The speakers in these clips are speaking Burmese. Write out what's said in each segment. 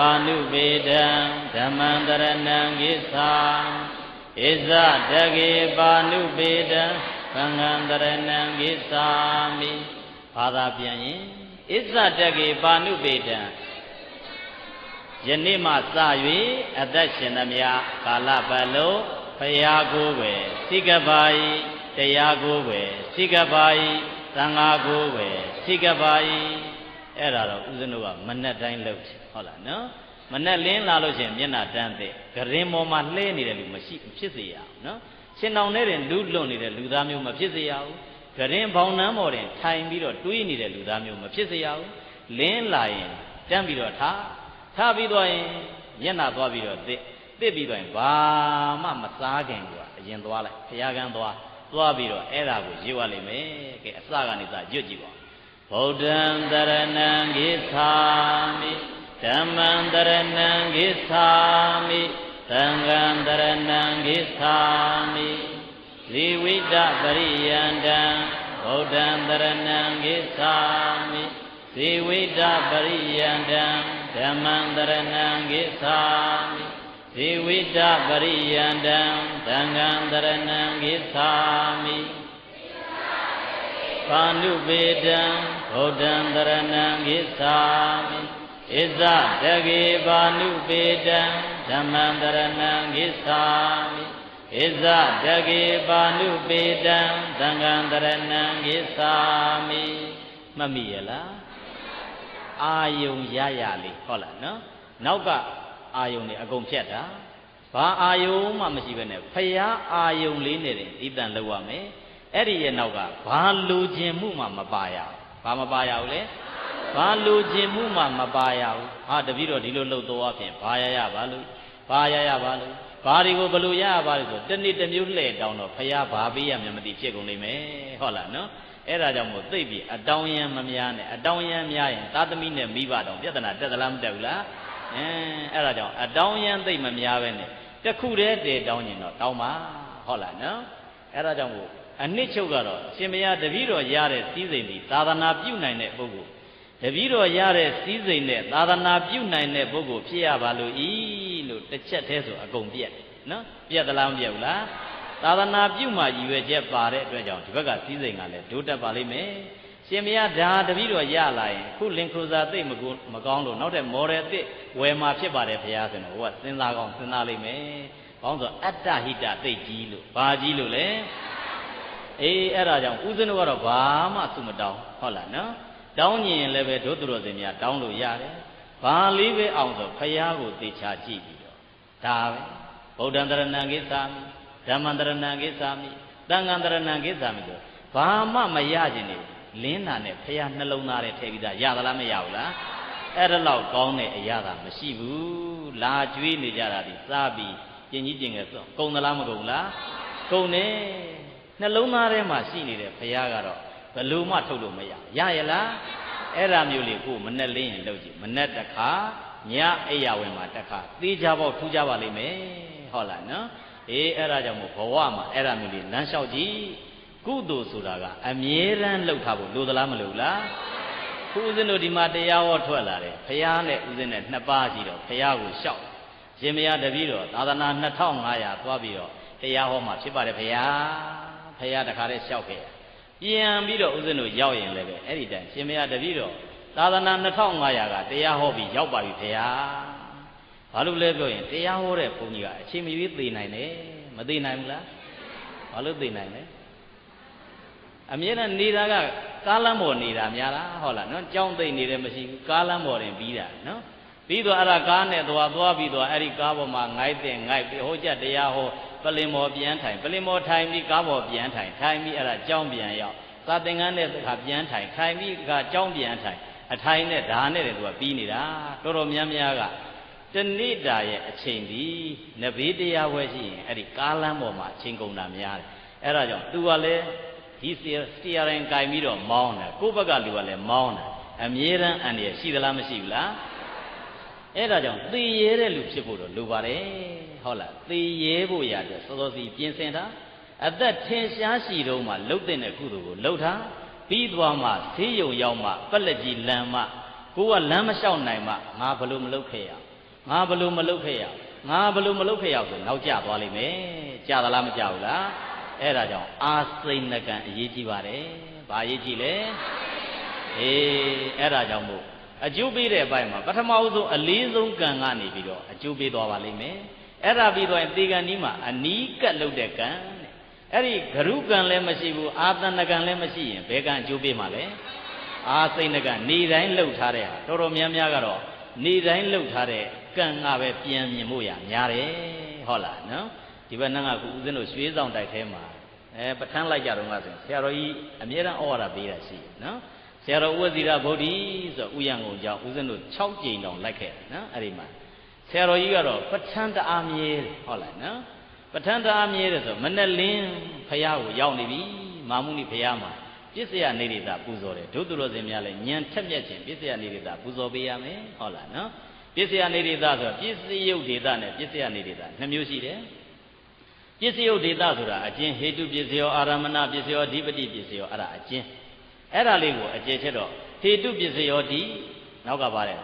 ပါဏုပေတံဓမ္မံတရဏံကိသာဣဇတကေပါဏုပေတံသံဃံတရဏံကိသာမိဘာသာပြန်ရင်ဣဇတကေပါဏုပေတံယနေ့မှစ၍အသက်ရှင်သမျှကာလပတ်လုံးဖရာကိုယ်ပဲစိကပါဤတရားကိုယ်ပဲစိကပါဤသံဃာကိုယ်ပဲစိကပါဤအဲ့ဒါတော့ဦးဇင်းတို့ကမနဲ့တိုင်းလုပ်တယ် ဟုတ်လားနော်မနဲ့လင်းလာလို့ရှိရင်မျက်နှာတန်းတဲ့ဂရင်ပေါ်မှာလှဲနေတဲ့လူမရှိဖြစ်စေရအောင်နော်ရှင်တောင်နဲ့တင်လူလွတ်နေတဲ့လူသားမျိုးမဖြစ်စေရဘူးဂရင်ဘောင်နှမ်းပေါ်တင်ထိုင်ပြီးတော့တွေးနေတဲ့လူသားမျိုးမဖြစ်စေရဘူးလင်းလာရင်တန်းပြီးတော့ထားထားပြီးတော့ရင်မျက်နှာသွားပြီးတော့တစ်တစ်ပြီးတော့ရင်ဘာမှမစားခင်ကအရင်သွားလိုက်ဘုရားကန်းသွားသွားပြီးတော့အဲ့ဒါကိုရွတ်ရလိမ့်မယ်ကဲအစကနေစရွတ်ကြည့်ပါဗုဒ္ဓံတရဏံဂိသာမိ ဓမ္မံတရဏံဂိသာမိသံဃံတရဏံဂိသာမိလီဝိတပရိယန္တံဗုဒ္ဓံတရဏံဂိသာမိဇေဝိတပရိယန္တံဓမ္မံတရဏံဂိသာမိဇေဝိတပရိယန္တံသံဃံတရဏံဂိသာမိပါဏုပေတံဗုဒ္ဓံတရဏံဂိသာမိ ဣဇတကေပါဏုပေတံဓမ္မံတရဏံဂိသာမိဣဇတကေပါဏုပေတံသံဃံတရဏံဂိသာမိမှတ်မိရလားအာယုံရရလေးဟုတ်လားနော်နောက်ကအာယုံနေအကုန်ဖြတ်တာဘာအာယုံမှမရှိဘဲနဲ့ဖရာအာယုံလေးနဲ့တင်ဤတန်လောက်ရမယ်အဲ့ဒီရဲ့နောက်ကဘာလိုခြင်းမှုမှမပါရဘူးဘာမပါရဘူးလဲ ဘာလိုခြင်းမှုမှမပါရဘူးဟာတပည့်တော်ဒီလိုလှုပ်တော်အဖြစ်ဘာရရပါလို့ဘာရရပါလို့ဘာတွေကိုဘလို့ရရပါလို့ဆိုတနေ့တစ်မျိုးလှည့်တောင်းတော့ဖရာဘာပေးရမှမသိဖြစ်ကုန်လိမ့်မယ်ဟုတ်လားနော်အဲ့ဒါကြောင့်မို့သိပြီအတောင်းရန်မများနဲ့အတောင်းရန်များရင်သာသမီနဲ့မိဘတောင်ပြဿနာတက်သလားမတက်ဘူးလားအင်းအဲ့ဒါကြောင့်အတောင်းရန်သိမ့်မများပဲနဲ့တခုတည်းတည်တောင်းရင်တော့တောင်းပါဟုတ်လားနော်အဲ့ဒါကြောင့်မို့အနှစ်ချုပ်ကတော့ရှင်မယားတပည့်တော်ရတဲ့စည်းစိမ်ဒီသာသနာပြုနိုင်တဲ့ပုဂ္ဂိုလ် တပည့်တော်ရတဲ့စည်းစိမ်နဲ့သာသနာပြုနိုင်တဲ့ပုဂ္ဂိုလ်ဖြစ်ရပါလို့ဤလို့တစ်ချက်တည်းဆိုအကုန်ပြက်နော်ပြက်သလားမပြက်ဘူးလားသာသနာပြုမှရည်ရွယ်ချက်ပါတဲ့အတွက်ကြောင့်ဒီဘက်ကစည်းစိမ်ကလည်းဒိုးတက်ပါလိမ့်မယ်ရှင်မယားဒါတပည့်တော်ရလာရင်ခုလင်ခရိုဇာသိမ့်မကူမကောင်းလို့နောက်တဲ့မော်ဒယ်အစ်ဝယ်မှာဖြစ်ပါတယ်ဘုရားဆိုတော့ဟိုကစဉ်းစားကောင်းစဉ်းစားလိမ့်မယ်။ဘာလို့ဆိုအတ္တဟိတသိကြီးလို့ဘာကြီးလို့လဲ။အေးအဲ့ဒါကြောင့်ဦးဇင်းတို့ကတော့ဘာမှသူမတောင်းဟုတ်လားနော်။ တောင်းရင်လည်းပဲဒုသူတော်စင်များတောင်းလို့ရတယ်။ဘာလေးပဲအောင်ဆိုဘုရားကိုသေချာကြည့်ပြီးတော့ဒါပဲဗုဒ္ဓံတရဏံကိသာမိဓမ္မံတရဏံကိသာမိသံဃံတရဏံကိသာမိဆိုဘာမှမရခြင်းနေလင်းတာနဲ့ဖះနှလုံးသားနဲ့ထည့်ပြီးသားရသလားမရဘူးလားအဲ့ဒါလောက်ကောင်းတဲ့အရာသာမရှိဘူးလာကျွေးနေကြတာဒီစားပြီးကျင်ကြီးကျင်ငယ်ဆိုကုံသလားမကုံလားကုံနေနှလုံးသားထဲမှာရှိနေတဲ့ဖះကတော့ ဘယ်လို့မှထုတ်လို့မရရရလားအဲ့ဒါမျိုးလေးကိုမနဲ့လင်းရင်လုပ်ကြည့်မနဲ့တစ်ခါညအိယာဝင်မှာတစ်ခါသေးကြပေါ့ထူးကြပါလိမ့်မယ်ဟုတ်လားနော်အေးအဲ့ဒါကြောင့်မို့ဘဝမှာအဲ့ဒါမျိုးလေးလမ်းလျှောက်ကြည့်ကုသိုလ်ဆိုတာကအမြဲတမ်းလှုပ်ထားဖို့လိုသလားမလိုလားခုဦးဇင်းတို့ဒီမှာတရားဟောထွက်လာတယ်ဖះနဲ့ဦးဇင်းနဲ့နှစ်ပါးရှိတော့ဖះကိုလျှောက်ရှင်မယားတပည့်တော်သာသနာ2500သွားပြီးတော့တရားဟောမှာဖြစ်ပါတယ်ဖះဖះတခါတည်းလျှောက်ခဲ့ ပြန်ပြီးတော့ဦးဇင်းတို့ရောက်ရင်လည်းပဲအဲ့ဒီတိုင်ရှင်မယားတပည့်တော်သာသနာ2500ကတရားဟောပြီးရောက်ပါပြီဖះဘာလို့လဲပြောရင်တရားဟောတဲ့ဘုန်းကြီးကအချိန်မရွေးသိနိုင်တယ်မသိနိုင်ဘူးလားဘာလို့သိနိုင်လဲအမြဲတမ်းနေတာကကားလမ်းပေါ်နေတာများလားဟုတ်လားနော်ကြောင်းသိမ့်နေတယ်မရှိဘူးကားလမ်းပေါ်တင်ပြီးတာနော်ပြီးတော့အဲ့ဒါကားနဲ့သွားသွားပြီးတော့အဲ့ဒီကားပေါ်မှာငိုက်တဲ့ငိုက်ပြီးဟိုကြတရားဟော ပလင်မော်ပြန်ထိုင်ပလင်မော်ထိုင်ပြီးကားပေါ်ပြန်ထိုင်ထိုင်ပြီးအဲ့ဒါကြောင်းပြန်ရောက်သာသင်္ကန်းနဲ့ခါပြန်ထိုင်ထိုင်ပြီးကကြောင်းပြန်ထိုင်အထိုင်နဲ့ဓာနဲ့တည်းသူကပြီးနေတာတော်တော်များများကတဏိတာရဲ့အချိန်ဒီနဘေးတရားဝဲရှိရင်အဲ့ဒီကားလမ်းပေါ်မှာအချိန်ကုန်တာများတယ်အဲ့ဒါကြောင့်သူကလည်းဒီစတီယာရင်ကင်ပြီးတော့မောင်းတယ်ကိုယ့်ဘက်ကလူကလည်းမောင်းတယ်အမြဲတမ်းအန္တရာယ်ရှိသလားမရှိဘူးလားအဲ့ဒါကြောင့်သေရဲတဲ့လူဖြစ်ဖို့တော့လိုပါတယ် ဟုတ်လားသေရဲဖို့ရတဲ့စောစောစီပြင်ဆင်တာအသက်ထင်ရှားရှိတော့မှလှုပ်တဲ့ကုသိုလ်ကိုလှုပ်တာပြီးသွားမှဆေးရုံရောက်မှပက်လက်ကြီးလမ်းမှကိုကလမ်းမလျှောက်နိုင်မှငါဘလို့မလုပ်ခဲ့ရငါဘလို့မလုပ်ခဲ့ရငါဘလို့မလုပ်ခဲ့ရဆိုနောက်ကျသွားလိမ့်မယ်ကြာသလားမကြာဘူးလားအဲ့ဒါကြောင့်အာစိဏကံအရေးကြီးပါတယ်ဘာအရေးကြီးလဲအေးအဲ့ဒါကြောင့်မို့အကျိုးပေးတဲ့အပိုင်းမှာပထမဦးဆုံးအလေးဆုံးကံကနေပြီးတော့အကျိုးပေးသွားပါလိမ့်မယ် အဲ့ဒါပြီးတော့သေကံဒီမှာအနီးကပ်လုပ်တဲ့ကံတဲ့အဲ့ဒီဂရုကံလည်းမရှိဘူးအာသနကံလည်းမရှိရင်ဘယ်ကံအကျိုးပေးမှာလဲအာစိဏကံနေတိုင်းလှုပ်ထားတဲ့ဟာတော်တော်များများကတော့နေတိုင်းလှုပ်ထားတဲ့ကံကပဲပြန်မြင်ဖို့ရများတယ်ဟုတ်လားနော်ဒီဘက်နှကကဦးဇင်းတို့ရွှေဆောင်တိုက်ထဲမှာအဲပဋ္ဌာန်းလိုက်ကြတော့ကဆိုဆရာတော်ကြီးအမြဲတမ်းဩဝါဒပေးတာရှိနော်ဆရာတော်ဥဝဇိရဗုဒ္ဓီဆိုဥယံကုန်ကြောင့်ဦးဇင်းတို့6ကြိမ်တောင်လိုက်ခဲ့တယ်နော်အဲ့ဒီမှာ ဆရာတော်ကြီးကတော့ပဋ္ဌာန်းတအားမြဲတယ်ဟုတ်လားနော်ပဋ္ဌာန်းတအားမြဲတယ်ဆိုမနဲ့လင်းဖရာကိုရောက်နေပြီမာမှုနိဖရာမှာပစ္စယနေရတာပူဇော်တယ်ဒုသူတော်စင်များလည်းညံထက်မြက်ခြင်းပစ္စယနေရတာပူဇော်ပေးရမယ်ဟုတ်လားနော်ပစ္စယနေရတာဆိုတော့ပစ္စယုတ်ဒေတာနဲ့ပစ္စယနေရတာနှစ်မျိုးရှိတယ်ပစ္စယုတ်ဒေတာဆိုတာအကျဉ်ဟေတုပစ္စယောအာရမဏပစ္စယောအဓိပတိပစ္စယောအဲ့ဒါအကျဉ်အဲ့ဒါလေးကိုအကျဉ်ချက်တော့ဟေတုပစ္စယောတိနောက်ကပါတယ်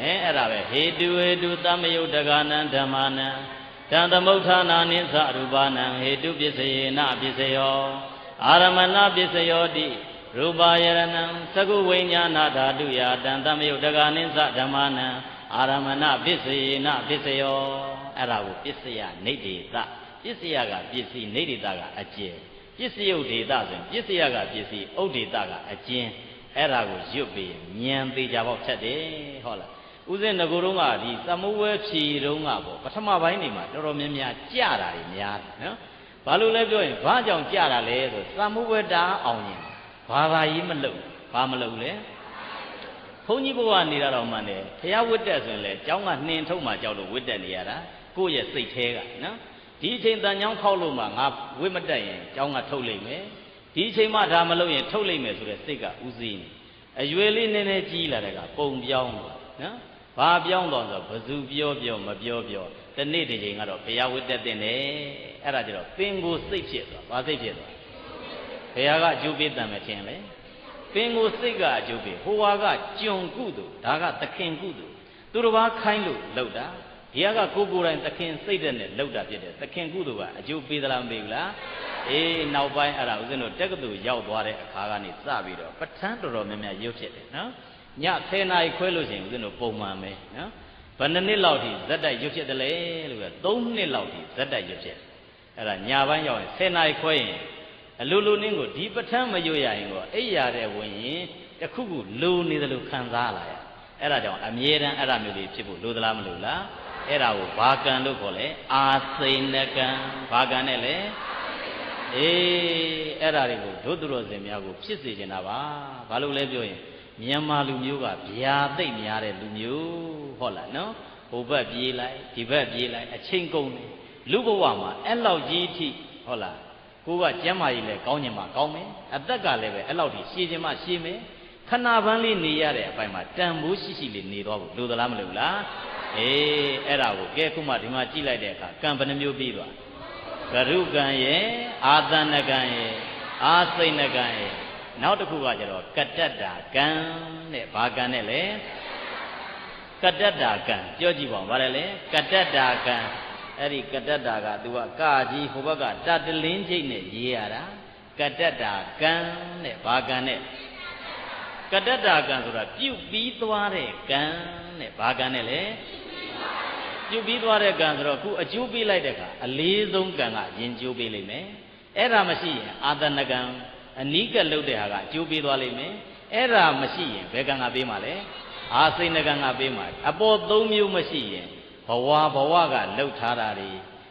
အဲအဲ့ဒါပဲဟေတုဟေတုသမယုတ်တကနံဓမ္မာနံတံသမုဋ္ဌာနာနိသရူပနံဟေတုပစ္စယေနပစ္စယောအာရမဏပစ္စယောတိရူပယရဏံသကုဝိညာဏဓာတုယတံသမယုတ်တကနိသဓမ္မာနံအာရမဏပစ္စယေနပစ္စယောအဲ့ဒါကိုပစ္စယနေတေသပစ္စယကပစ္စည်းနေတေသကအကျယ်ပစ္စယုတ်ဒေသဆိုရင်ပစ္စယကပစ္စည်းဥဒေသကအကျဉ်အဲ့ဒါကိုရွတ်ပြီးဉာဏ်သေးကြပေါက်ဖြတ်တယ်ဟုတ်လား ဥစဉ်ငကိုတုံးကဒီသမုဝဲဖြီတုံးကပေါ့ပထမပိုင်းနေမှာတော်တော်များများကြတာတွေများတယ်နော်ဘာလို့လဲပြောရင်ဘာကြောင့်ကြတာလဲဆိုသမုဝဲတာအောင်ရင်ဘာသာရေးမလုပ်ဘာမလုပ်လဲဘုန်းကြီးဘဝနေတာတော့မှန်တယ်ဘုရားဝတ်တက်ဆိုရင်လေကျောင်းကနှင်ထုတ်မှကြောက်လို့ဝတ်တက်နေရတာကိုယ့်ရဲ့စိတ်แท้ကနော်ဒီအချိန်တန်ချောင်းခောက်လို့မှငါဝတ်မတက်ရင်ကျောင်းကထုတ်လိုက်မယ်ဒီအချိန်မှဒါမလုပ်ရင်ထုတ်လိုက်မယ်ဆိုတဲ့စိတ်ကဥစည်းနေအရွယ်လေးနည်းနည်းကြီးလာတဲ့ကပုံပြောင်းသွားနော် ဘာပြောင်းသွားဆိုဘသူပြောပြောမပြောပြောတနေ့တစ်ချိန်ကတော့ဘုရားဝတ်တက်တဲ့နဲ့အဲ့ဒါကြတော့ပင်ကိုစိတ်ဖြစ်သွားဘာစိတ်ဖြစ်သွားဘုရားကအကျိုးပေးတတ်မယ်ထင်လေပင်ကိုစိတ်ကအကျိုးပေးဟိုဟာကကြုံကုသိုလ်ဒါကသခင်ကုသိုလ်သူတစ်ပါးခိုင်းလို့လှုပ်တာဒီကကိုကိုယ်တိုင်သခင်စိတ်တဲ့နဲ့လှုပ်တာဖြစ်တယ်သခင်ကုသိုလ်ကအကျိုးပေးသလားမပေးဘူးလားအေးနောက်ပိုင်းအဲ့ဒါဦးဇင်းတို့တက္ကသိုလ်ရောက်သွားတဲ့အခါကနေစပြီးတော့ပဋ္ဌာန်းတော်တော်များများရုပ်ဖြစ်တယ်နော် ည10နာရီခွဲလို့ရှိရင်ဦးဇင်းတို့ပုံမှန်ပဲနော်ဘယ်နှစ်နှစ်လောက်ထိဇက်တိုက်ရုပ်ဖြစ်တယ်လဲလို့ပြော3နှစ်လောက်ထိဇက်တိုက်ရုပ်ဖြစ်အဲ့ဒါညပိုင်းရောက်ရင်10နာရီခွဲရင်အလိုလိုနင်းကိုဒီပဋ္ဌာန်းမရွတ်ရရင်ကိုအိပ်ရတဲ့ဝင်ရင်တခုခုလိုနေတယ်လို့ခံစားလာရအဲ့ဒါကြောင့်အမြဲတမ်းအဲ့ဒါမျိုးလေးဖြစ်ဖို့လိုသလားမလိုလားအဲ့ဒါကိုဘာကံလို့ခေါ်လဲအာစိဏကံဘာကံနဲ့လဲအေးအဲ့ဒါတွေကိုဒုသူတော်စင်များကိုဖြစ်စေချင်တာပါဘာလို့လဲပြောရင် မြန်မာလူမျိုးကဗျာသိပ်များတဲ့လူမျိုးဟုတ်လားနော်ဟိုဘက်ပြေးလိုက်ဒီဘက်ပြေးလိုက်အချိန်ကုန်တယ်လူဘဝမှာအဲ့လောက်ကြီးထိဟုတ်လားကိုကကျမ်းမာရေးလဲကောင်းကျင်မှကောင်းမယ်အသက်ကလည်းပဲအဲ့လောက်ထိရှည်ခြင်းမှရှည်မယ်ခဏပန်းလေးနေရတဲ့အပိုင်းမှာတန်ဖိုးရှိရှိလေးနေတော့ဘူးလိုသလားမလိုလားအေးအဲ့ဒါကိုကဲခုမှဒီမှာကြည့်လိုက်တဲ့အခါကံဘယ်နှမျိုးပြီးသွားဂရုကံရဲ့အာသနကံရဲ့အာစိဏကံရဲ့ နောက်တစ်ခုကကျတော့ကတ္တတာကံတဲ့ဘာကံနဲ့လဲကတ္တတာကံပြောကြည့်ပါဦးဗါတယ်လေကတ္တတာကံအဲ့ဒီကတ္တတာကသူကကာကြီးဟိုဘက်ကတတလင်းချိတ်နဲ့ရေးရတာကတ္တတာကံတဲ့ဘာကံနဲ့ကတ္တတာကံဆိုတာပြုတ်ပြီးသွားတဲ့ကံတဲ့ဘာကံနဲ့လဲပြုတ်ပြီးသွားတဲ့ကံဆိုတော့ခုအကျိုးပေးလိုက်တဲ့အခါအလေးဆုံးကံကရင်ကျိုးပေးလိမ့်မယ်အဲ့ဒါမရှိရင်အာသနကံ အနိကလှုပ်တဲ့ဟာကအကျိုးပေးသွားလိမ့်မယ်အဲ့ဒါမရှိရင်ဘယ်ကံကပေးမှာလဲအာစိဏကံကပေးမှာအပေါ်၃မျိုးမရှိရင်ဘဝဘဝကလှုပ်ထားတာတွေ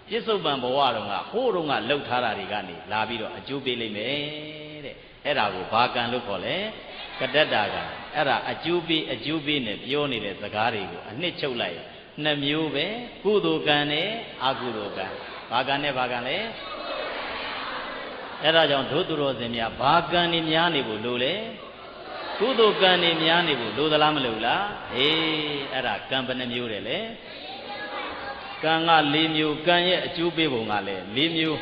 ပြစ္ဆုတ်ပံဘဝတုန်းကဟိုးတုန်းကလှုပ်ထားတာတွေကနေလာပြီးတော့အကျိုးပေးလိမ့်မယ်တဲ့အဲ့ဒါကိုဘာကံလို့ခေါ်လဲကတ္တတာကအဲ့ဒါအကျိုးပေးအကျိုးပေးနဲ့ပြောနေတဲ့စကားတွေကိုအနှစ်ချုပ်လိုက်နှစ်မျိုးပဲကုသိုလ်ကံနဲ့အကုသိုလ်ကံဘာကံနဲ့ဘာကံလဲ အဲ့ဒါကြောင့်ဒုသူတော်စင်များဘာကံနေများနေဖို့လိုလဲကုသိုလ်ကံနေများနေဖို့လိုသလားမလိုလားအေးအဲ့ဒါကံဘယ်နှမျိုးတယ်လဲကံက၄မျိုးကံရဲ့အကျိုးပေးပုံကလည်း၄မျိုး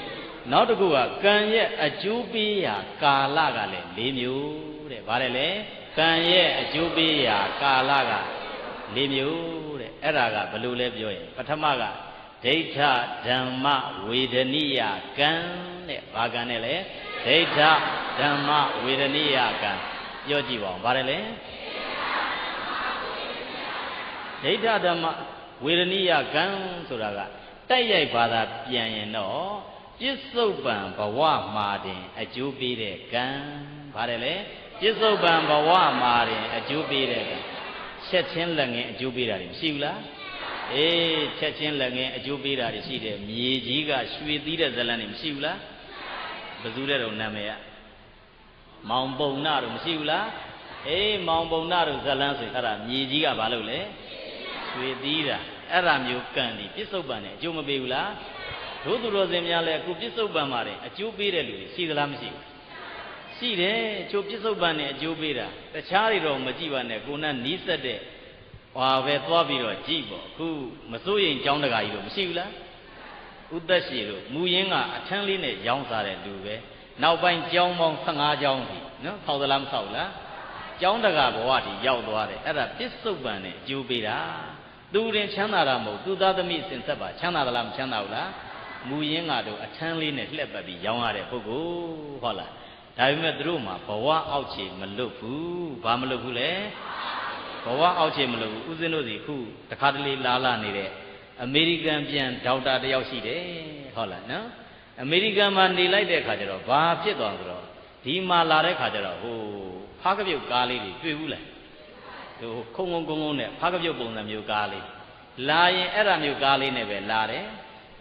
နောက်တစ်ခုကကံရဲ့အကျိုးပေးရာကာလကလည်း၄မျိုးတဲ့ဗါတယ်လေကံရဲ့အကျိုးပေးရာကာလက၄မျိုးတဲ့အဲ့ဒါကဘယ်လိုလဲပြောရင်ပထမက ဒိဋ္ဌဓမ္မဝေဒနိယကံတဲ့ဘာကံနဲ့လဲဒိဋ္ဌဓမ္မဝေဒနိယကံပြောကြည့်ပါဦးဗါတယ်လဲဒိဋ္ဌဓမ္မဝေဒနိယကံဆိုတာကတိုက်ရိုက်ဘာသာပြန်ရင်တော့ပြစ္ဆုတ်ပံဘဝမှာတင်အကျိုးပေးတဲ့ကံဗါတယ်လေပြစ္ဆုတ်ပံဘဝမှာတင်အကျိုးပေးတဲ့ကံချက်ချင်းလက်ငင်းအကျိုးပေးတာတွေမရှိဘူးလား အေးချက်ချင်းလက်ငင်းအကျိုးပေးတာတွေရှိတယ်မြေကြီးကရွှေသီးတဲ့ဇလန်းတွေမရှိဘူးလားဘယ်သူတဲ့တော့နာမည်ကမောင်ပုံနာတို့မရှိဘူးလားအေးမောင်ပုံနာတို့ဇလန်းဆိုအဲ့ဒါမြေကြီးကဘာလို့လဲရွှေသီးတာအဲ့ဒါမျိုးကံဒီပြစ္ဆုတ်ပံနဲ့အကျိုးမပေးဘူးလားဒုသူတော်စင်များလည်းအခုပြစ္ဆုတ်ပံမှာတယ်အကျိုးပေးတဲ့လူတွေရှိသလားမရှိဘူးရှိတယ်ချို့ပြစ္ဆုတ်ပံနဲ့အကျိုးပေးတာတခြားတွေတော့မကြည့်ပါနဲ့ကိုနဲ့နီးစက်တဲ့ ဟွာပဲသွားပြီးတော့ကြည့်ပေါ့အခုမစိုးရင်ကြောင်းတကာကြီးတော့မရှိဘူးလားဥသက်ရှိတို့မူရင်းကအထမ်းလေးနဲ့ရောင်းစားတဲ့လူပဲနောက်ပိုင်းကြောင်းပေါင်း15ကြောင်းပြီနော်ဆောက်သလားမဆောက်လားကြောင်းတကာဘဝတည်ရောက်သွားတယ်အဲ့ဒါပြစ္ဆုတ်ပံနဲ့အကျိုးပေးတာသူရင်ချမ်းသာတာမဟုတ်သူသားသမီးစင်ဆက်ပါချမ်းသာသလားမချမ်းသာဘူးလားမူရင်းကတော့အထမ်းလေးနဲ့လှက်ပတ်ပြီးရောင်းရတဲ့ပုဂ္ဂိုလ်ဟုတ်လားဒါပေမဲ့သူတို့မှာဘဝအောက်ခြေမလွတ်ဘူးဘာမလွတ်ဘူးလဲ ဘဝအောက်ခြေမလွတ်ဘူးဦးဇင်းတို့စီခုတခါတလေလာလာနေတဲ့အမေရိကန်ပြန်ဒေါက်တာတယောက်ရှိတယ်ဟုတ်လားနော်အမေရိကန်မှာနေလိုက်တဲ့ခါကျတော့ဘာဖြစ်သွားဆိုတော့ဒီမှာလာတဲ့ခါကျတော့ဟိုဖားကပြုတ်ကားလေးတွေတွေ့ဘူးလားဟိုခုံခုံကုန်းကုန်းနဲ့ဖားကပြုတ်ပုံစံမျိုးကားလေးလာရင်အဲ့ဒါမျိုးကားလေးနဲ့ပဲလာတယ်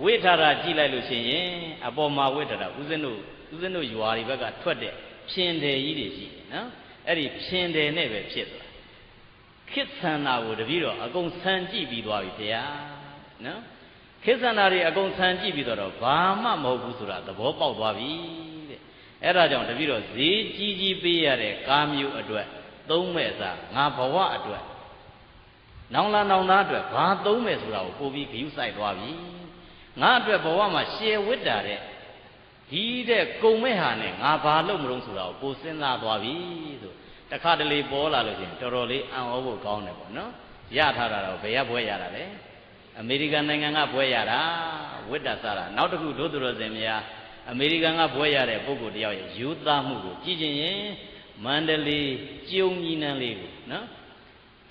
ဝိထာတာကြည့်လိုက်လို့ရှိရင်အပေါ်မှာဝိထာတာဦးဇင်းတို့ဦးဇင်းတို့ယွာတွေဘက်ကထွက်တဲ့ဖြင်တယ်ကြီးတွေရှိတယ်နော်အဲ့ဒီဖြင်တယ်နဲ့ပဲဖြစ်သွား ခိသန္တာကိုတပည့်တော်အကုန်ဆန်ကြည့်ပြီးသွားပြီဗျာနော်ခိသန္တာတွေအကုန်ဆန်ကြည့်ပြီးတော့ဘာမှမဟုတ်ဘူးဆိုတာသဘောပေါက်သွားပြီတဲ့အဲ့ဒါကြောင့်တပည့်တော်ဈေးကြီးကြီးပေးရတဲ့ကားမျိုးအတွက်သုံးမဲ့စားငါဘဝအတွက်နောင်လာနောင်သားအတွက်ဘာသုံးမဲ့ဆိုတာကိုပို့ပြီးဂရုစိုက်သွားပြီငါအတွက်ဘဝမှာရှယ်ဝိတ္တာတဲ့ဒီတဲ့ကုံမဲ့ဟာနဲ့ငါဘာလုပ်မလို့ဆိုတာကိုပိုစဉ်းစားသွားပြီဆို တခါတလေပေါ်လာလို့ချင်းတော်တော်လေးအံ့ဩဖို့ကောင်းတယ်ပေါ့နော်ရထားတာတော့ဘယ်ရဘွဲရတာလဲအမေရိကန်နိုင်ငံကဘွဲရတာဝိတ္တစားတာနောက်တစ်ခုဒုသူတော်စင်များအမေရိကန်ကဘွဲရတဲ့ပုဂ္ဂိုလ်တယောက်ရဲ့ယူသားမှုကိုကြည့်ခြင်းရင်မန္တလေးကျုံကြီးနန်းလေးကိုနော်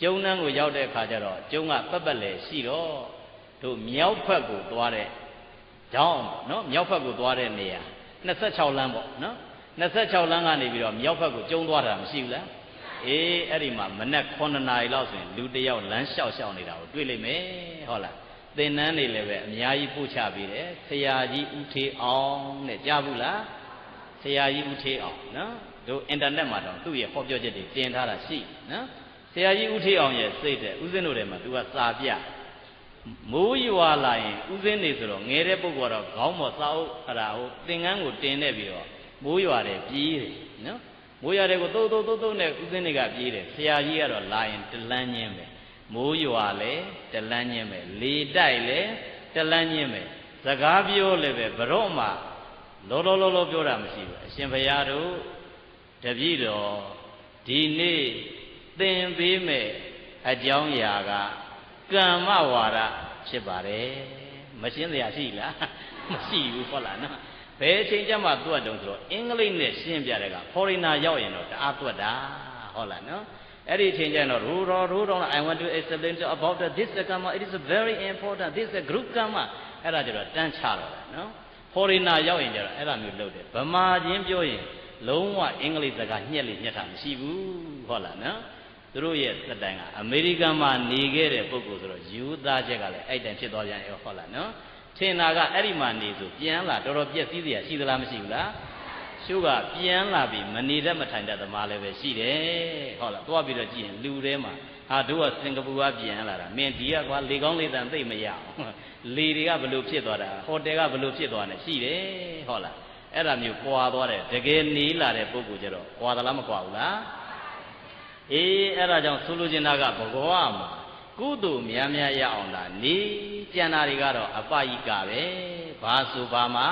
ကျုံနန်းကိုရောက်တဲ့အခါကျတော့ကျုံကပတ်ပတ်လေရှိတော့တို့မြောက်ဖက်ကိုသွားတဲ့ကြောင်းနော်မြောက်ဖက်ကိုသွားတဲ့နေရာ26လမ်းပေါ့နော် 26လမ်းကနေပြီးတော့မြောက်ဖက်ကိုကျုံသွားတာမရှိဘူးလားအေးအဲ့ဒီမှာမနက်9နာရီလောက်ဆိုရင်လူတယောက်လမ်းလျှောက်လျှောက်နေတာကိုတွေ့လိမ့်မယ်ဟုတ်လားသင်္นานနေလည်းပဲအများကြီးပို့ချပေးတယ်ဆရာကြီးဦးထေးအောင်တဲ့ကြားဘူးလားဆရာကြီးဦးထေးအောင်နော်တို့အင်တာနက်မှာတော့သူ့ရဲ့ဟောပြောချက်တွေတင်ထားတာရှိနော်ဆရာကြီးဦးထေးအောင်ရဲ့စိတ်တဲ့ဦးဇင်းတို့ထဲမှာသူကစာပြမိုးရွာလာရင်ဥစဉ်နေဆိုတော့ငယ်တဲ့ပုဂ္ဂိုလ်ကတော့ခေါင်းပေါ်စာအုပ်အရာဟိုသင်္ကန်းကိုတင်နေပြီးတော့ မိုးရွာတယ်ပြေးတယ်နော်မိုးရွာတယ်ကိုသို့သို့သို့သို့နဲ့ဥစဉ်တွေကပြေးတယ်ဆရာကြီးကတော့လာရင်တလန်းချင်းပဲမိုးရွာလဲတလန်းချင်းပဲလေတိုက်လဲတလန်းချင်းပဲစကားပြောလည်းပဲဘရော့မှလောလောလောလောပြောတာမရှိဘူးအရှင်ဘုရားတို့တပည့်တော်ဒီနေ့သင်ပေးမဲ့အကြောင်းအရာကကမ္မဝါဒဖြစ်ပါတယ်မရှင်းစရာရှိလားမရှိဘူးဟုတ်လားနော် ဘယ်အချိန်ကျမှသွတ်တုံဆိုတော့အင်္ဂလိပ်နဲ့ရှင်းပြတဲ့က foreigner ရောက်ရင်တော့တအားသွတ်တာဟုတ်လားနော်အဲ့ဒီအချိန်ကျရင်တော့ရူတော်ရူတော် I want to explain to about this karma it is very important this is a group karma အဲ့ဒါကြတော့တန်းချတော့တယ်နော် foreigner ရောက်ရင်ကျတော့အဲ့ဒါမျိုးလုပ်တယ်ဗမာချင်းပြောရင်လုံးဝအင်္ဂလိပ်စကားညှက်လိညှက်တာမရှိဘူးဟုတ်လားနော်သူတို့ရဲ့သက်တိုင်ကအမေရိကန်မှာနေခဲ့တဲ့ပုဂ္ဂိုလ်ဆိုတော့ယူသားချက်ကလည်းအဲ့တိုင်ဖြစ်သွားပြန်ရောဟုတ်လားနော် ထင်တာကအဲ့ဒီမှာနေဆိုပြန်လာတော်တော်ပြက်စည်းစရာရှိသလားမရှိဘူးလားရှုကပြန်လာပြီးမနေတတ်မထိုင်တတ်သမားလည်းပဲရှိတယ်ဟုတ်လားသွားပြီးတော့ကြည့်ရင်လူထဲမှာဟာတို့ကစင်ကာပူကပြန်လာတာမင်းဒီကကွာလေကောင်းလေတန်သိမရအောင်လေတွေကဘလို့ဖြစ်သွားတာဟိုတယ်ကဘလို့ဖြစ်သွားတယ်ရှိတယ်ဟုတ်လားအဲ့ဒါမျိုးကွာသွားတယ်တကယ်နေလာတဲ့ပုဂ္ဂိုလ်ကျတော့ကွာသလားမကွာဘူးလားအေးအဲ့ဒါကြောင့်ဆိုလိုချင်တာကဘဂဝါမှာကုသိုလ်များများရအောင်လားနေ ကျန်တာတွေကတော့အပယိကပဲဘာဆိုဘာမှ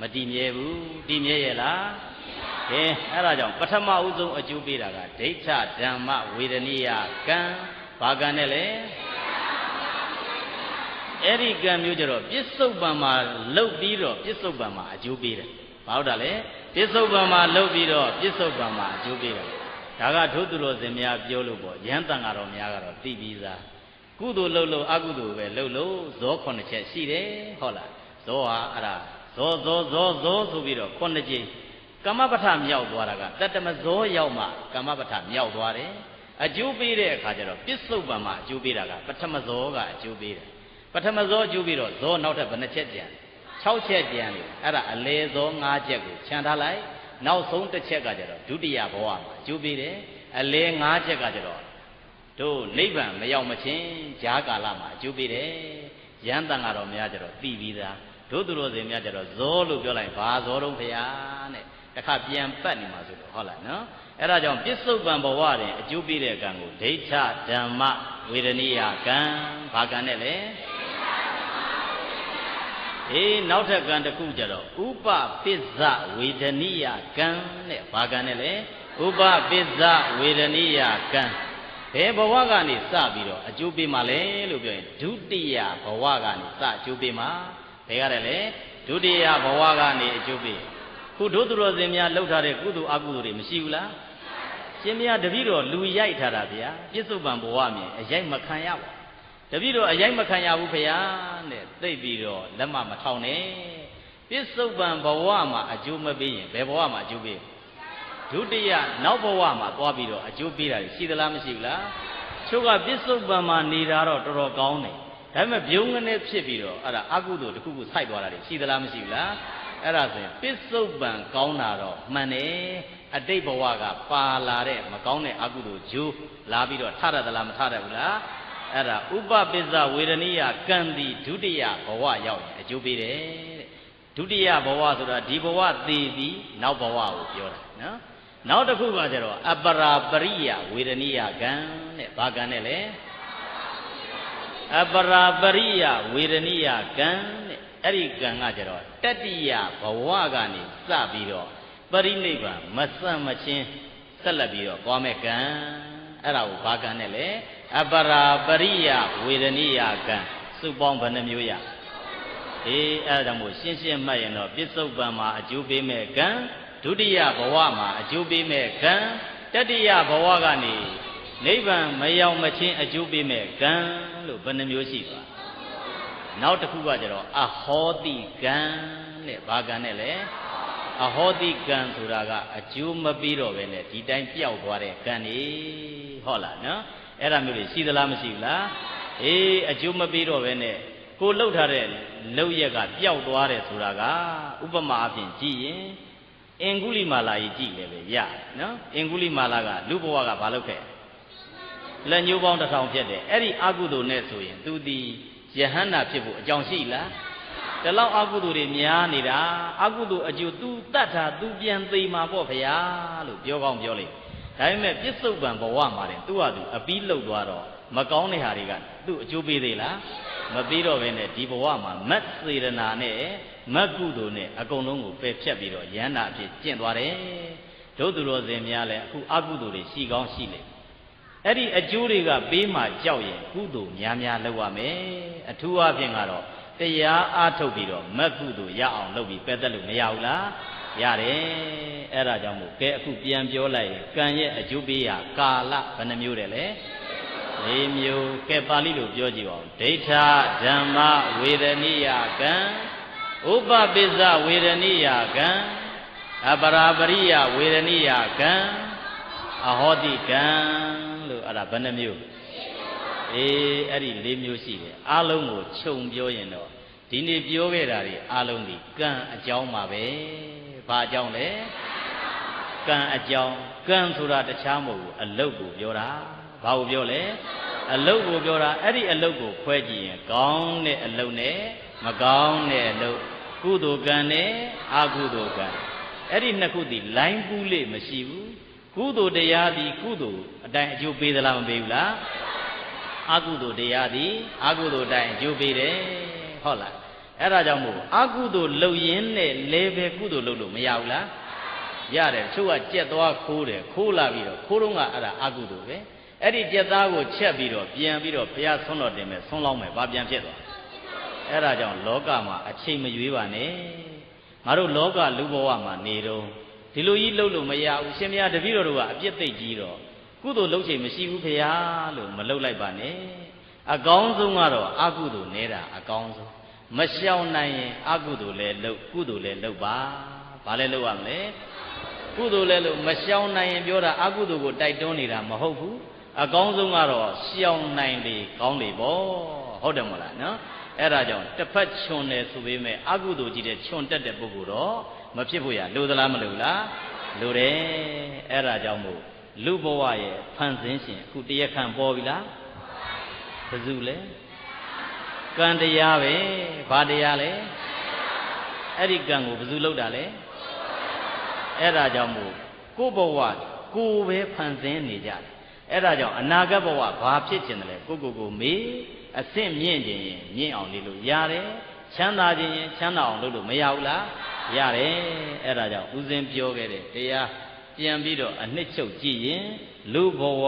မတည်မြဲဘူးတည်မြဲရဲ့လားကဲအဲ့ဒါကြောင့်ပထမဦးဆုံးအကျိုးပေးတာကဒိဋ္ဌဓမ္မဝေဒနိယကံဘာကံနဲ့လဲအဲ့ဒီကံမျိုးကြတော့ပြစ္ဆုတ်ပံမှာလှုပ်ပြီးတော့ပြစ္ဆုတ်ပံမှာအကျိုးပေးတယ်ဘာဟုတ်တာလဲပြစ္ဆုတ်ပံမှာလှုပ်ပြီးတော့ပြစ္ဆုတ်ပံမှာအကျိုးပေးတယ်ဒါကဒုသူတော်စင်များပြောလို့ပေါ့ရဟန်းတန်ကတော့များကတော့သိပြီးသား ကုသိုလ်လှုပ်လို့အကုသိုလ်ပဲလှုပ်လို့ဇောခုနှစ်ချက်ရှိတယ်ဟုတ်လားဇောဟာအဲ့ဒါဇောဇောဇောဇောဆိုပြီးတော့ခုနှစ်ကြိမ်ကမ္မပဋ္ဌမြောက်သွားတာကတတ္တမဇောရောက်မှကမ္မပဋ္ဌမြောက်သွားတယ်အကျိုးပေးတဲ့အခါကျတော့ပစ္စုပန်မှာအကျိုးပေးတာကပထမဇောကအကျိုးပေးတယ်ပထမဇောအကျိုးပေးတော့ဇောနောက်ထပ်ဘယ်နှချက်ကြံ6ချက်ကြံတယ်အဲ့ဒါအလေဇော5ချက်ကိုခြံထားလိုက်နောက်ဆုံးတစ်ချက်ကကျတော့ဒုတိယဘဝမှာအကျိုးပေးတယ်အလေ5ချက်ကကျတော့ တို့နိဗ္ဗာန်မရောက်မချင်းဈာကာလမှာအကျိုးပေးတယ်ရန်တန်ကတော့များကျတော့သိပြီးသားတို့သူတို့စင်များကျတော့ဇောလို့ပြောလိုက်ဘာဇောတုံးဖရာတဲ့တခါပြန်ပတ်နေမှာဆိုတော့ဟုတ်လားနော်အဲ့ဒါကြောင့်ပစ္စုပန်ဘဝတွင်အကျိုးပေးတဲ့ကံကိုဒိဋ္ဌဓမ္မဝေဒနိယကံဘာကံနဲ့လဲအေးနောက်ထပ်ကံတစ်ခုကြတော့ဥပပစ္စဝေဒနိယကံတဲ့ဘာကံနဲ့လဲဥပပစ္စဝေဒနိယကံ ဘယ်ဘဝကနေစပြီးတော့အကျိုးပေးမှလဲလို့ပြောရင်ဒုတိယဘဝကနေစအကျိုးပေးမှဘယ်ရတယ်လဲဒုတိယဘဝကနေအကျိုးပေးခုတို့သူတော်စင်များလှုပ်ထားတဲ့ကုသိုလ်အကုသိုလ်တွေမရှိဘူးလားရှင်မယားတပည့်တော်လူရိုက်ထားတာဗျာပြစ္ဆုတ်ပံဘဝမြင်အရိုက်မခံရပါတပည့်တော်အရိုက်မခံရဘူးဖေယားတဲ့သိပြီးတော့လက်မမထောင်နဲ့ပြစ္ဆုတ်ပံဘဝမှာအကျိုးမပေးရင်ဘယ်ဘဝမှာအကျိုးပေး ဒုတိယနောက်ဘဝမှာသွားပြီးတော့အကျိုးပေးတာရှိသလားမရှိဘူးလားချုပ်ကပြစ္ဆုတ်ပံမှာနေတာတော့တော်တော်ကောင်းတယ်ဒါပေမဲ့ပြုံးကနေဖြစ်ပြီးတော့အဲ့ဒါအကုသိုလ်တစ်ခုခုစိုက်သွားတာရှိသလားမရှိဘူးလားအဲ့ဒါဆိုရင်ပစ္စုပန်ကောင်းတာတော့မှန်တယ်အတိတ်ဘဝကပါလာတဲ့မကောင်းတဲ့အကုသိုလ်ဂျိုးလာပြီးတော့ထရသလားမထရဘူးလားအဲ့ဒါဥပပစ္စဝေဒနိယကံတိဒုတိယဘဝရောက်ရင်အကျိုးပေးတယ်တဲ့ဒုတိယဘဝဆိုတာဒီဘဝသေပြီးနောက်ဘဝကိုပြောတာနော် နောက်တစ်ခုကကျတော့အပရာပရိယဝေဒနိယကံတဲ့ဘာကံနဲ့လဲအပရာပရိယဝေဒနိယကံတဲ့အဲ့ဒီကံကကျတော့တတိယဘဝကနေစပြီးတော့ပရိနိဗ္ဗာန်မဆန့်မချင်းဆက်လက်ပြီးတော့သွားမဲ့ကံအဲ့ဒါကိုဘာကံနဲ့လဲအပရာပရိယဝေဒနိယကံစုပေါင်းဘယ်နှမျိုးရအေးအဲ့ဒါမို့ရှင်းရှင်းမှတ်ရင်တော့ပြစ္ဆုတ်ပံမှာအကျိုးပေးမဲ့ကံ ဒုတိယဘဝမှာအကျိုးပေးမဲ့ကံတတိယဘဝကနေနိဗ္ဗာန်မရောက်မချင်းအကျိုးပေးမဲ့ကံလို့ဘယ်နှမျိုးရှိသွားနောက်တစ်ခုကကျတော့အဟောတိကံတဲ့ဘာကံနဲ့လဲအဟောတိကံဆိုတာကအကျိုးမပေးတော့ပဲနဲ့ဒီတိုင်းပျောက်သွားတဲ့ကံနေဟုတ်လားနော်အဲ့ဒါမျိုးတွေရှိသလားမရှိဘူးလားအေးအကျိုးမပေးတော့ပဲနဲ့ကိုလှုပ်ထားတဲ့လှုပ်ရက်ကပျောက်သွားတယ်ဆိုတာကဥပမာအဖြစ်ကြည့်ရင် အင်္ဂုလိမာလာကြီးကြည့်လည်းပဲရနော်အင်္ဂုလိမာလာကလူဘဝကဘာလုပ်ခဲ့လက်ညှိုးပေါင်းတစ်ထောင်ဖြစ်တယ်အဲ့ဒီအကုသိုလ်နဲ့ဆိုရင်သူဒီယဟန္တာဖြစ်ဖို့အကြောင်းရှိလားဒီလောက်အကုသိုလ်တွေများနေတာအကုသိုလ်အကျိုး तू တတ်တာ तू ပြန်သိမှာပေါ့ဗျာလို့ပြောကောင်းပြောလိုက်ဒါပေမဲ့ပြစ္ဆုတ်ပံဘဝမှာတင်သူ့ဟာသူအပီးလှုပ်သွားတော့မကောင်းတဲ့ဟာတွေကသူ့အကျိုးပေးသေးလားမပေးတော့ဘဲနဲ့ဒီဘဝမှာမတ်စေရနာနဲ့ မတ်ကုသိုလ်နဲ့အကုန်လုံးကိုပယ်ဖြတ်ပြီးတော့ယန္တာအဖြစ်ကျင့်သွားတယ်ဒုသူတော်စင်များလည်းအခုအကုသိုလ်တွေရှိကောင်းရှိလေအဲ့ဒီအကျိုးတွေကပေးမှကြောက်ရင်ကုသိုလ်များများလုပ်ရမယ်အထူးအဖြင့်ကတော့တရားအားထုတ်ပြီးတော့မတ်ကုသိုလ်ရအောင်လုပ်ပြီးပယ်သက်လို့မရဘူးလားရတယ်အဲ့ဒါကြောင့်မို့ကဲအခုပြန်ပြောလိုက်ရင်ကံရဲ့အကျိုးပေးရာကာလဘယ်နှမျိုးတယ်လဲ၄မျိုးကဲပါဠိလိုပြောကြည့်ပါဦးဒိဋ္ဌဓမ္မဝေဒနိယကံ ဥပပိစ္ဆဝေဒနိယကံအပရာပရိယဝေဒနိယကံအဟောတိကံလို့အဲ့ဒါဘယ်နှမျိုးအေးအဲ့ဒီ၄မျိုးရှိတယ်အလုံးကိုခြုံပြောရင်တော့ဒီနေ့ပြောခဲ့တာတွေအလုံးဒီကံအကြောင်းပါပဲဘာအကြောင်းလဲကံအကြောင်းကံဆိုတာတခြားမဟုတ်ဘူးအလုတ်ကိုပြောတာဘာကိုပြောလဲအလုတ်ကိုပြောတာအဲ့ဒီအလုတ်ကိုခွဲကြည့်ရင်ကောင်းတဲ့အလုတ်နဲ့ မကောင်းတဲ့အလုတ်ကုသိုလ်ကံနဲ့အကုသိုလ်ကံအဲ့ဒီနှစ်ခုဒီလိုင်းကူးလေမရှိဘူးကုသိုလ်တရားဒီကုသိုလ်အတိုင်းအကျိုးပေးသလားမပေးဘူးလားအကုသိုလ်တရားဒီအကုသိုလ်တိုင်းအကျိုးပေးတယ်ဟုတ်လားအဲ့ဒါကြောင့်မို့အကုသိုလ်လှုပ်ရင်းနဲ့လဲပဲကုသိုလ်လှုပ်လို့မရဘူးလားရတယ်ချို့ကကြက်သွားခိုးတယ်ခိုးလာပြီးတော့ခိုးတော့ကအဲ့ဒါအကုသိုလ်ပဲအဲ့ဒီကြက်သားကိုချက်ပြီးတော့ပြန်ပြီးတော့ဘုရားဆွန်းတော်တင်မယ်ဆွန်းလောင်းမယ်ဘာပြန်ဖြစ်သွား အဲ့ဒါကြောင့်လောကမှာအချိန်မရွေးပါနဲ့ငါတို့လောကလူဘဝမှာနေတော့ဒီလိုကြီးလှုပ်လို့မရဘူးရှင်မရတပည့်တော်တို့ကအပြစ်သိပ်ကြီးတော့ကုသိုလ်လုပ်ချိန်မရှိဘူးဖေဟာလို့မလုပ်လိုက်ပါနဲ့အကောင်းဆုံးကတော့အကုသိုလ်နေတာအကောင်းဆုံးမရှောင်နိုင်ရင်အကုသိုလ်လည်းလုပ်ကုသိုလ်လည်းလုပ်ပါဘာလဲလုပ်ရမလဲကုသိုလ်လည်းလုပ်မရှောင်နိုင်ရင်ပြောတာအကုသိုလ်ကိုတိုက်တွန်းနေတာမဟုတ်ဘူးအကောင်းဆုံးကတော့ရှောင်နိုင်လေကောင်းလေပေါ့ဟုတ်တယ်မဟုတ်လားနော် အဲ့ဒါကြောင့်တစ်ဖက်ခြုံတယ်ဆိုပေမဲ့အကုသိုလ်ကြီးတဲ့ခြုံတက်တဲ့ပုဂ္ဂိုလ်တော့မဖြစ်ဖို့ရလိုသလားမလိုလားလိုတယ်အဲ့ဒါကြောင့်မို့လူဘဝရဲ့ဖန်ဆင်းရှင်အခုတရားခံပေါ်ပြီလားဘယ်သူလဲကံတရားပဲဘာတရားလဲအဲ့ဒီကံကိုဘယ်သူလုပ်တာလဲအဲ့ဒါကြောင့်မို့ကိုယ့်ဘဝကိုယ်ပဲဖန်ဆင်းနေကြတယ် အဲ့ဒါကြောင့်အနာဂတ်ဘဝဘာဖြစ်ခြင်းလဲကိုကိုကိုမေးအဆင့်မြင့်ခြင်းရင်မြင့်အောင်နေလို့ရတယ်ချမ်းသာခြင်းရင်ချမ်းသာအောင်လုပ်လို့မရဘူးလားရတယ်အဲ့ဒါကြောင့်ဦးဇင်းပြောခဲ့တဲ့တရားပြန်ပြီးတော့အနှစ်ချုပ်ကြည့်ရင်လူဘဝ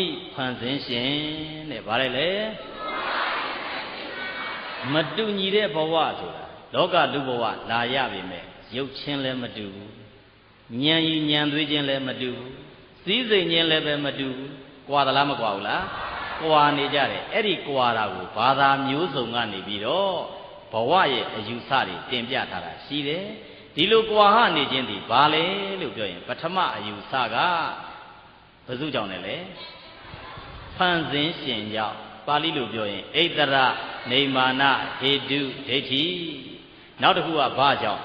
ဤဖန်ဆင်းရှင်တဲ့ဗါလဲလေမတူညီတဲ့ဘဝဆိုတာလောကလူဘဝလာရပြီမဲ့ရုပ်ချင်းလည်းမတူဘူးဉာဏ်ဤဉာဏ်သွေးချင်းလည်းမတူဘူး စည်းစိမ်ချင်းလည်းပဲမတူဘူးကွာသလားမကွာဘူးလားကွာနေကြတယ်အဲ့ဒီကွာတာကိုဘာသာမျိုးစုံကနေပြီးတော့ဘဝရဲ့အယူဆတွေတင်ပြထားတာရှိတယ်ဒီလိုကွာဟနေခြင်းဒီဘာလဲလို့ပြောရင်ပထမအယူဆကဘယ်သူကြောင့်လဲလဲဖန်ဆင်းရှင်ကြောင့်ပါဠိလိုပြောရင်ဣတရနေမာနဟေတုဒိဋ္ဌိနောက်တစ်ခုကဘာကြောင့်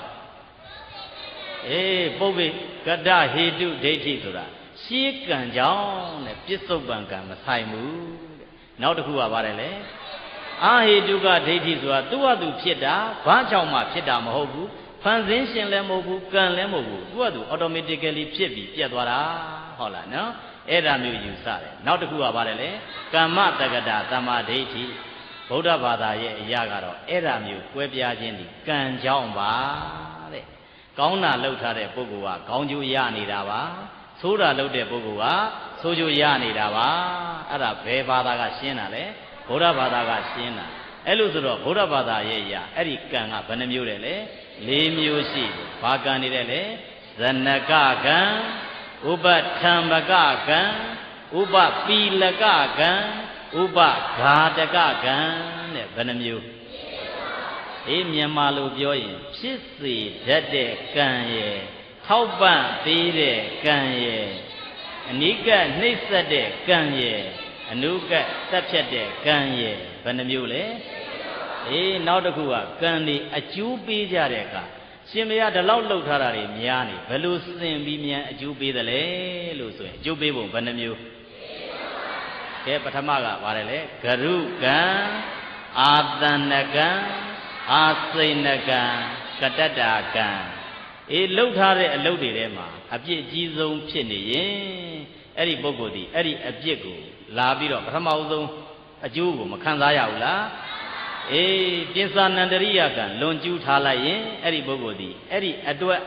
အေးပုဗ္ဗေကတ္တဟေတုဒိဋ္ဌိဆိုတာ ရှေးကံကြောင့်တဲ့ပြစ္ဆုတ်ပံကံမဆိုင်ဘူးတဲ့နောက်တစ်ခုကဘာလဲလဲအာဟေတုကဒိဋ္ဌိဆိုတာသူ့ဟာသူဖြစ်တာဘာကြောင့်မှဖြစ်တာမဟုတ်ဘူးဖန်ဆင်းရှင်လည်းမဟုတ်ဘူးကံလည်းမဟုတ်ဘူးသူ့ဟာသူ automatically ဖြစ်ပြီးပြတ်သွားတာဟုတ်လားနော်အဲ့ဒါမျိုးယူဆတယ်နောက်တစ်ခုကဘာလဲလဲကမ္မတက္ကတာတမ္မာဒိဋ္ဌိဗုဒ္ဓဘာသာရဲ့အရာကတော့အဲ့ဒါမျိုးကွဲပြားခြင်းဒီကံကြောင့်ပါတဲ့ကောင်းတာလှုပ်ထားတဲ့ပုဂ္ဂိုလ်ကကောင်းကျိုးရနေတာပါ ဆိုးတာလှုပ်တဲ့ပုဂ္ဂိုလ်ကဆိုးကျိုးရနေတာပါအဲ့ဒါဘယ်ဘာသာကရှင်းတာလဲဗုဒ္ဓဘာသာကရှင်းတာအဲ့လိုဆိုတော့ဗုဒ္ဓဘာသာရဲ့အရာအဲ့ဒီကံကဘယ်နှမျိုးလဲလဲ၄မျိုးရှိတယ်ဘာကံနေတယ်လဲဇနကကံဥပထံပကကံဥပပီလကကံဥပဃာတကကံတဲ့ဘယ်နှမျိုးအေးမြန်မာလိုပြောရင်ဖြစ်စေတတ်တဲ့ကံရဲ့ ထောက်ပံ့ပေးတဲ့ကံရဲ့အနိကနှိမ့်ဆက်တဲ့ကံရဲ့အနုကတက်ဖြတ်တဲ့ကံရဲ့ဘယ်နှမျိုးလဲအေးနောက်တစ်ခုကကံဒီအကျိုးပေးကြတဲ့အခါရှင်မရဒီလောက်လှုပ်ထားတာတွေများနေဘယ်လိုစင်ပြီးမြန်အကျိုးပေးသလဲလို့ဆိုရင်အကျိုးပေးပုံဘယ်နှမျိုးကဲပထမကပါတယ်လေဂရုကံအာတဏကံအာစိဏကံကတတ္တာကံ အေးလှုပ်ထားတဲ့အလုပ်တွေထဲမှာအပြစ်အကြီးဆုံးဖြစ်နေရင်အဲ့ဒီပုဂ္ဂိုလ်ဒီအဲ့ဒီအပြစ်ကိုလာပြီးတော့ပထမဦးဆုံးအကျိုးကိုမခံစားရဘူးလားအေးပိဿာနန္တရိယကံလွန်ကျူးထားလိုက်ရင်အဲ့ဒီပုဂ္ဂိုလ်ဒီအဲ့ဒီအတွက်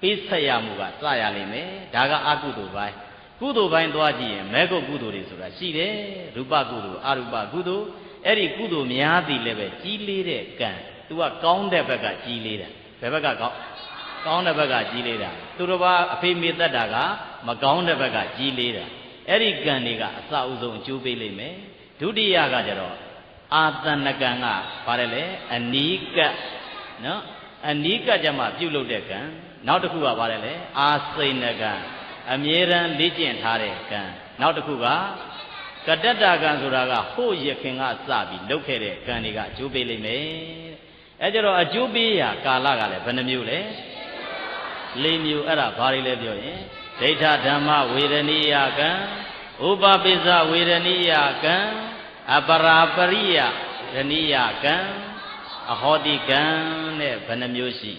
ပေးဆက်ရမှုကစရလိမ့်မယ်ဒါကအကုသိုလ်ပိုင်းကုသိုလ်ပိုင်းသွားကြည့်ရင်မဲကုတ်ကုသိုလ်တွေဆိုတာရှိတယ်ရူပကုသိုလ်အရူပကုသိုလ်အဲ့ဒီကုသိုလ်များသည်လည်းပဲကြီးလေးတဲ့ကံ तू ကကောင်းတဲ့ဘက်ကကြီးလေးတယ်ဘယ်ဘက်ကကောင်း ကောင်းတဲ့ဘက်ကကြီးလေးတာသူတစ်ပါးအဖေမေတ္တာကမကောင်းတဲ့ဘက်ကကြီးလေးတာအဲ့ဒီကံတွေကအစအဆုံးအကျိုးပေးလိမ့်မယ်ဒုတိယကကြတော့အာတဏကံကပါတယ်လေအနီးကပ်နော်အနီးကပ်ကြမှာပြုတ်လုပ်တဲ့ကံနောက်တစ်ခုကပါတယ်လေအာစိဏကံအမြဲတမ်းလေ့ကျင့်ထားတဲ့ကံနောက်တစ်ခုကကတ္တတကံဆိုတာကဟို့ရခင်ကစပြီးလုပ်ခဲ့တဲ့ကံတွေကအကျိုးပေးလိမ့်မယ်အဲကြတော့အကျိုးပေးရာကာလကလည်းဘယ်နှမျိုးလဲ ၄မျိုးအဲ့ဒါဘာတွေလဲပြောရင်ဒိဋ္ဌဓမ္မဝေဒနိယကံဥပပိစ္ဆဝေဒနိယကံအပရာပရိယဒနိယကံအဟောတိကံတဲ့ဘယ်နှမျိုးရှိ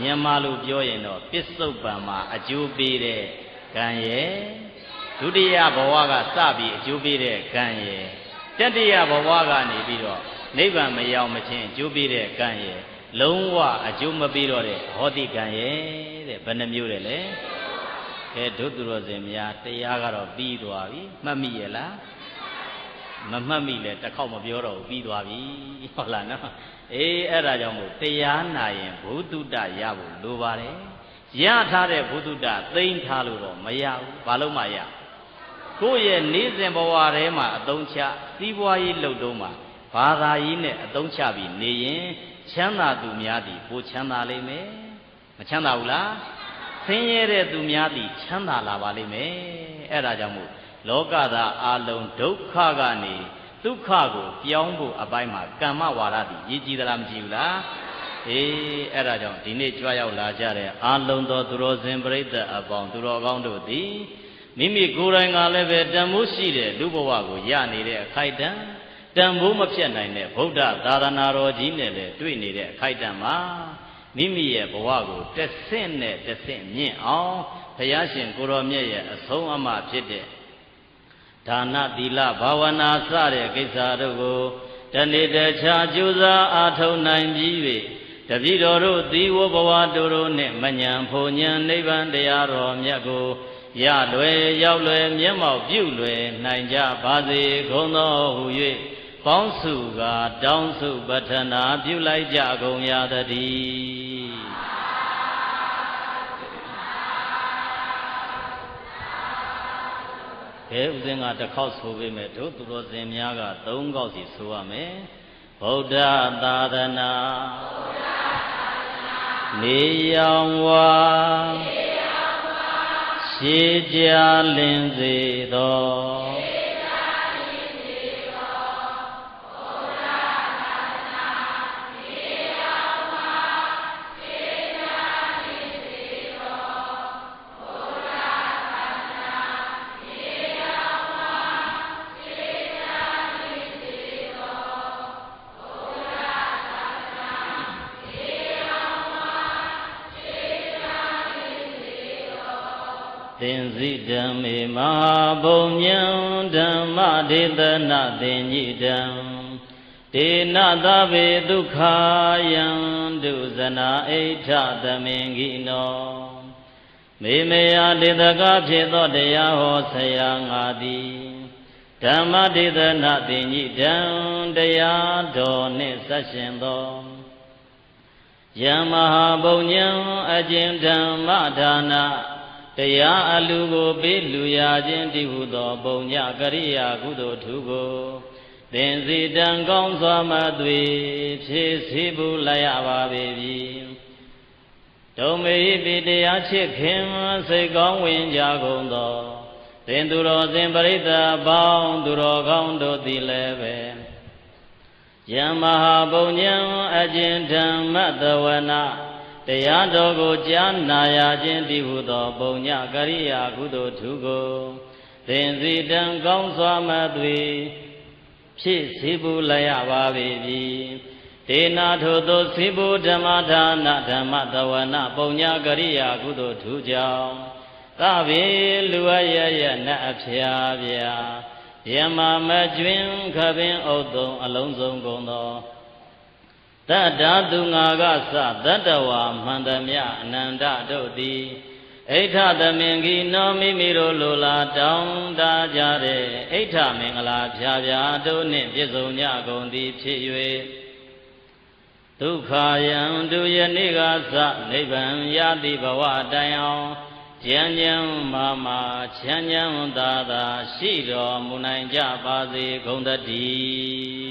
မြန်မာလိုပြောရင်တော့ပစ္စုပန်မှာအကျိုးပေးတဲ့ကံရဲ့ဒုတိယဘဝကစပြီးအကျိုးပေးတဲ့ကံရဲ့တတိယဘဝကနေပြီးတော့နိဗ္ဗာန်မရောက်မချင်းအကျိုးပေးတဲ့ကံရဲ့ လုံးဝအကျိုးမပေးတော့တဲ့ဟောတိကံရဲ့တဲ့ဘယ်နှမျိုးတယ်လဲကကဲဒုသူတော်စင်များတရားကတော့ပြီးသွားပြီမှတ်မိရဲ့လားမမှတ်မိလဲတစ်ခေါက်မပြောတော့ဘူးပြီးသွားပြီဟုတ်လားနော်အေးအဲ့ဒါကြောင့်မို့တရားနာရင်ဘုဒ္ဓတရဖို့လိုပါတယ်ရထားတဲ့ဘုဒ္ဓတသိမ့်ထားလို့တော့မရဘူးဘာလို့မှရကိုယ့်ရဲ့နေစဉ်ဘဝထဲမှာအသုံးချစီးပွားရေးလုပ်တော့မှာဘာသာရေးနဲ့အသုံးချပြီးနေရင် ချမ်းသာသူများသည်ပိုချမ်းသာလိမ့်မယ်မချမ်းသာဘူးလားဆင်းရဲတဲ့သူများသည်ချမ်းသာလာပါလိမ့်မယ်အဲ့ဒါကြောင့်မို့လောကသားအလုံးဒုက္ခကနေဒုက္ခကိုပြောင်းဖို့အပိုင်းမှာကမ္မဝါဒသည်ရည်ကြည်သလားမကြည်ဘူးလားအေးအဲ့ဒါကြောင့်ဒီနေ့ကြွရောက်လာကြတဲ့အာလုံးသောသူတော်စင်ပြိဿအပေါင်းသူတော်ကောင်းတို့သည်မိမိကိုယ်တိုင်ကလည်းပဲတန်မိုးရှိတဲ့လူဘဝကိုရနေတဲ့အခိုက်အတန့် တန်ဖိုးမဖြတ်နိုင်တဲ့ဗုဒ္ဓသာသနာတော်ကြီးနဲ့လည်းတွေ့နေတဲ့အခိုက်အတန့်မှာမိမိရဲ့ဘဝကိုတက်ဆင့်နဲ့တက်ဆင့်မြင့်အောင်ဘုရားရှင်ကိုရောမြတ်ရဲ့အဆုံးအမဖြစ်တဲ့ဒါနသီလဘာဝနာစတဲ့ကိစ္စတို့ကိုတနေ့တခြားကြိုးစားအားထုတ်နိုင်ပြီး၍တပည့်တော်တို့သီဝဘဝတို့တို့နှင့်မညံဖို့ညံနိဗ္ဗာန်တရားတော်မြတ်ကိုရလွယ်ရောက်လွယ်မျက်မှောက်ပြုလွယ်နိုင်ကြပါစေကုန်သောဟု၍ ပေါင်းစုကတောင်းစုပထနာပြုလိုက်ကြကုန်ရသတည်းကဲဥစဉ်ကတစ်ခေါက်ဆိုပေးမယ်တို့သူတော်စင်များက၃ခေါက်စီဆိုရမယ်ဗုဒ္ဓသာသနာနေရောင်ဝါရှေးကြလင်းစေသောသ ဒေသနာသင်္ညိတံဒေနသဗေဒုက္ခယံဒုဇနာအိဋ္ဌသမင်ကိနောမေမေယဒေသကဖြစ်သောတရားဟောဆရာငါသည်ဓမ္မဒေသနာသင်္ညိတံတရားတော်နှင့်ဆက်ရှင်သောယမဟာဘုံညံအကျဉ်ဓမ္မဒါနာ တရားအလူကိုပေးလူရခြင်းတည်ဟုသောပုံညကရိယာကုသိုလ်ထူကိုသင်စီတံကောင်းစွာမသွေဖြည့်စည်းပူလိုက်ရပါပေပြီဒုံမေဟိပိတရားချစ်ခင်စိတ်ကောင်းဝင်ကြကုန်သောသင်သူတော်စင်ပရိသတ်ပေါင်းသူတော်ကောင်းတို့သည်လည်းပဲယမဟာပုံညံအကျဉ်ဓမ္မတဝနာ တရားတော်ကိုကြားနာရခြင်းတည်ဟုသောပုံညကရိယာကုသိုလ်ထူကိုသင်စီတံကောင်းစွာမသွေဖြစ်စီပူလိုက်ရပါပေပြီဒေနာထိုသောစီပူဓမ္မဒါနဓမ္မတဝနာပုံညကရိယာကုသိုလ်ထူကြောင့်သဗေလူအရရနတ်အဖျားဗျာယမမကျွင်ခပင်ဥဒ္ဒုံအလုံးစုံကုန်သော တတ္တာသူငါကစတတ္တဝါမှန်သမျှအနန္တတို့သည်အိဋ္ဌသမင်္ဂီနောမိမိတို့လိုလားတောင်းတကြတဲ့အိဋ္ဌမင်္ဂလာဖြာဖြာတို့နှင့်ပြည့်စုံကြကုန်သည်ဖြစ်၍ဒုက္ခယံဒုယနေ့ကစနိဗ္ဗာန်ရသည့်ဘဝတိုင်အောင်ကျမ်းကျမ်းမာမာချမ်းချမ်းသာသာရှိတော်မူနိုင်ကြပါစေကုန်သတည်း